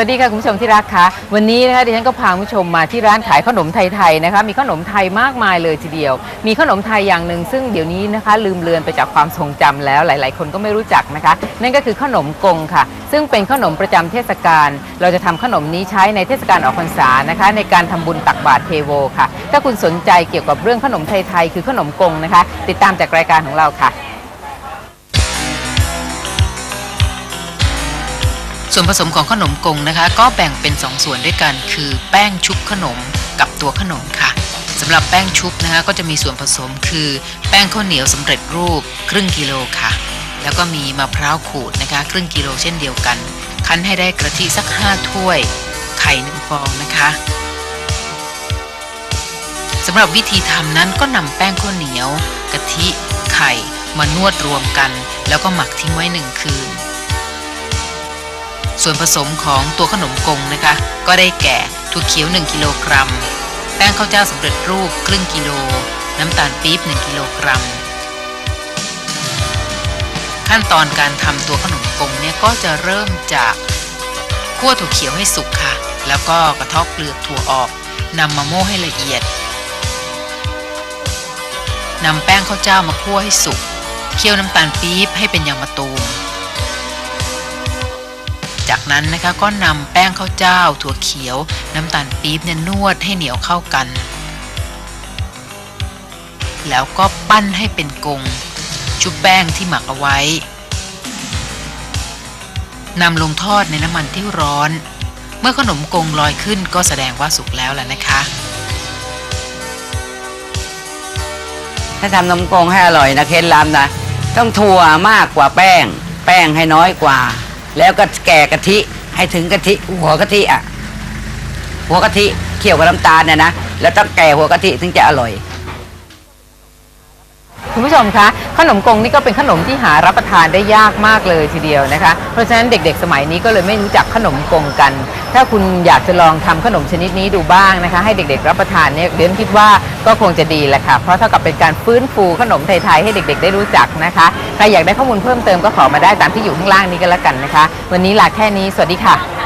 สวัสดีค่ะคุณผู้ชมที่รักคะวันนี้นะคะดิฉันก็พาคุณผู้ชมมาที่ร้านขายขนมไทยๆนะคะมีขนมไทยมากมายเลยทีเดียว มีขนมไทยอย่างหนึ่งซึ่งเดี๋ยวนี้นะคะ ลืมเลือนไปจากความทรงจำแล้วหลาย ๆ คนก็ไม่รู้จักนะคะ นั่นก็คือขนมกงค่ะ ซึ่งเป็นขนมประจำเทศกาลเราจะทำขนมนี้ใช้ในเทศกาลออกพรรษานะคะ ในการทำบุญตักบาตรเทโวค่ะ ถ้าคุณสนใจเกี่ยวกับเรื่องขนมไทยๆคือขนมกงนะคะ ติดตามจากรายการของเราค่ะ ส่วนผสมของขนมกงนะคะ ก็แบ่งเป็น2ส่วนด้วยกัน คือแป้งชุบขนมกับตัวขนมค่ะสำหรับแป้งชุบนะคะก็จะมีส่วนผสมคือแป้งข้าวเหนียวสำเร็จรูปครึ่งกิโลค่ะ แล้วก็มีมะพร้าวขูดนะคะครึ่งกิโลเช่นเดียวกัน คั้นให้ได้กะทิสัก 5 ถ้วย ไข่หนึ่งฟองนะคะสำหรับวิธีทำนั้นก็นำแป้งข้าวเหนียว กะทิ ไข่ มานวดรวมกัน แล้วก็หมักทิ้งไว้หนึ่งคืน ส่วนผสมของตัวขนมกงนะคะ ก็ได้แก่ถั่วเขียว 1 กิโลกรัม แป้งข้าวเจ้าสำเร็จรูปครึ่งกิโล น้ำตาลปี๊บ 1 กิโลกรัม ขั้นตอนการทำตัวขนมกงเนี่ยก็จะเริ่มจากคั่วถั่วเขียวให้สุกค่ะ แล้วก็กระทาะเปลือกถั่วออกนำมาโม่ให้ละเอียดนำแป้งข้าวเจ้ามาคั่วให้สุก เคี่ยวน้ำตาลปี๊บให้เป็นยางมะตูม จากนั้นนะคะก็นำแป้งข้าวเจ้า ถั่วเขียว น้ำตาลปี๊บเนี่ยนวดให้เหนียวเข้ากัน แล้วก็ปั้นให้เป็นกง ชุบแป้งที่หมักเอาไว้นำลงทอดในน้ำมันที่ร้อน เมื่อขนมกงลอยขึ้นก็แสดงว่าสุกแล้วแหละนะคะ ถ้าทำนมกงให้อร่อยนะเคล็ดลับนะ ต้องถั่วมากกว่าแป้ง แป้งให้น้อยกว่า แล้วก็แก่กะทิให้ถึงกะทิหัวกะทิอะ หัวกะทิเคี่ยวกับน้ำตาลเนี่ยนะแล้วต้องแก่หัวกะทิถึงจะอร่อย คุณผู้ชมคะขนมกงนี่ก็เป็นขนมที่หารับประทานได้ยากมากเลยทีเดียวนะคะ เพราะฉะนั้นเด็กๆ สมัยนี้ก็เลยไม่รู้จักขนมกงกัน ถ้าคุณอยากจะลองทำขนมชนิดนี้ดูบ้างนะคะ ให้เด็กๆ รับประทานเนี่ยเดนคิดว่าก็คงจะดีแหละค่ะเพราะเท่ากับเป็นการฟื้นฟูขนมไทยๆให้เด็กๆ ได้รู้จักนะคะใครอยากได้ข้อมูลเพิ่มเติมก็ขอมาได้ตามที่อยู่ข้างล่างนี้ก็แล้วกันนะคะ วันนี้ลาแค่นี้สวัสดีค่ะ